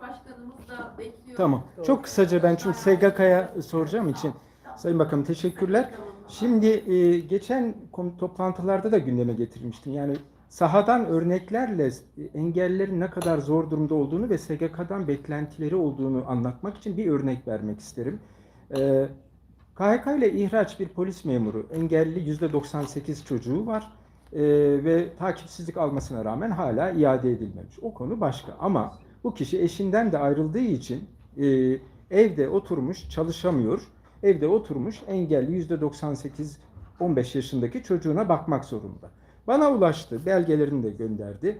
Başkanımız da bekliyor. Tamam. Çok kısaca ben çünkü SGK'ya soracağım için. Sayın Bakanım teşekkürler. Şimdi e, geçen toplantılarda da gündeme getirmiştim. Yani sahadan örneklerle e, engellilerin ne kadar zor durumda olduğunu ve SGK'dan beklentileri olduğunu anlatmak için bir örnek vermek isterim. E, KHK ile ihraç bir polis memuru, engelli %98 çocuğu var E, ve takipsizlik almasına rağmen hala iade edilmemiş. O konu başka ama bu kişi eşinden de ayrıldığı için e, evde oturmuş çalışamıyor. Evde oturmuş engelli %98 15 yaşındaki çocuğuna bakmak zorunda. Bana ulaştı, belgelerini de gönderdi.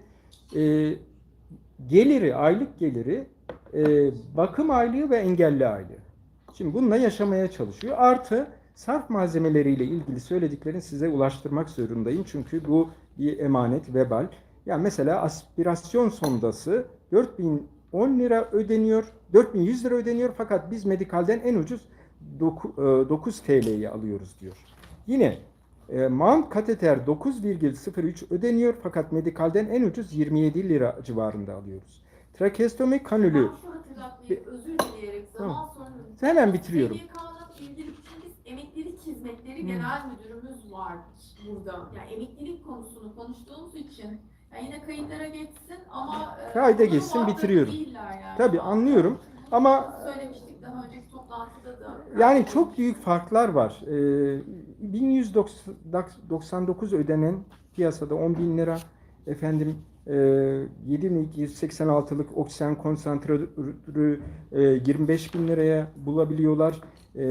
E, geliri, aylık geliri e, bakım aylığı ve engelli aylığı. Şimdi bununla yaşamaya çalışıyor. Artı sarf malzemeleriyle ilgili söylediklerini size ulaştırmak zorundayım. Çünkü bu bir emanet, vebal. Yani mesela aspirasyon sondası 4010 lira ödeniyor, 4100 lira ödeniyor fakat biz medikalden en ucuz doku- e, 9 TL'yi alıyoruz diyor. Yine e, mount kateter 9,03 ödeniyor fakat medikalden en ucuz 27 lira civarında alıyoruz. Trakeostomi kanülü özür dileyerek zaman sonra... Hemen bitiriyorum. İlgili biz emeklilik hizmetleri genel müdürümüz var burada. Yani emeklilik konusunu konuştuğumuz için yani yine kayıtlara geçsin ama e, Kayda geçsin, bitiriyorum. değiller Yani. Tabii, anlıyorum. Ama- söylemiştik daha önceki toplantıda da. Yani çok büyük farklar var. Ee, 1199 ödenen piyasada 10 bin lira efendim e, 7286'lık oksijen konsantratörü e, 25 bin liraya bulabiliyorlar. E,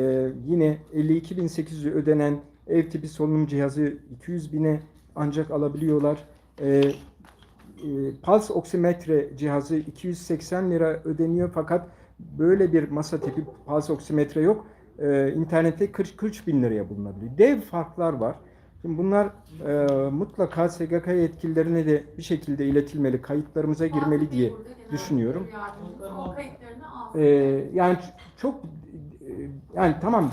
yine 52.800 ödenen ev tipi solunum cihazı 200 bine ancak alabiliyorlar. E, e, pulse oksimetre cihazı 280 lira ödeniyor fakat böyle bir masa tipi pulse oksimetre yok. Ee, internette 40 43 bin liraya bulunabiliyor. Dev farklar var. Şimdi bunlar e, mutlaka SGK yetkililerine de bir şekilde iletilmeli, kayıtlarımıza girmeli diye düşünüyorum. Ee, yani çok e, yani tamam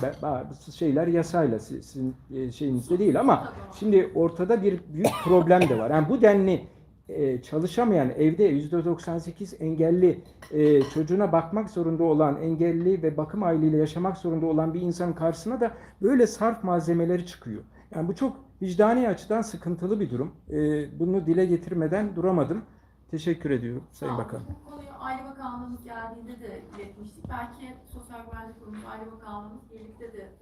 şeyler yasayla si- sizin e, şeyinizde değil ama şimdi ortada bir büyük problem de var. Yani bu denli e, çalışamayan evde %98 engelli e, çocuğuna bakmak zorunda olan engelli ve bakım aileyle yaşamak zorunda olan bir insanın karşısına da böyle sarf malzemeleri çıkıyor. Yani bu çok vicdani açıdan sıkıntılı bir durum. Bunu dile getirmeden duramadım. Teşekkür ediyorum Sayın Bakan. Bu konuyu Aile Bakanlığımız geldiğinde de iletmiştik. Belki Sosyal Güvenlik Kurumu Aile Bakanlığımız birlikte de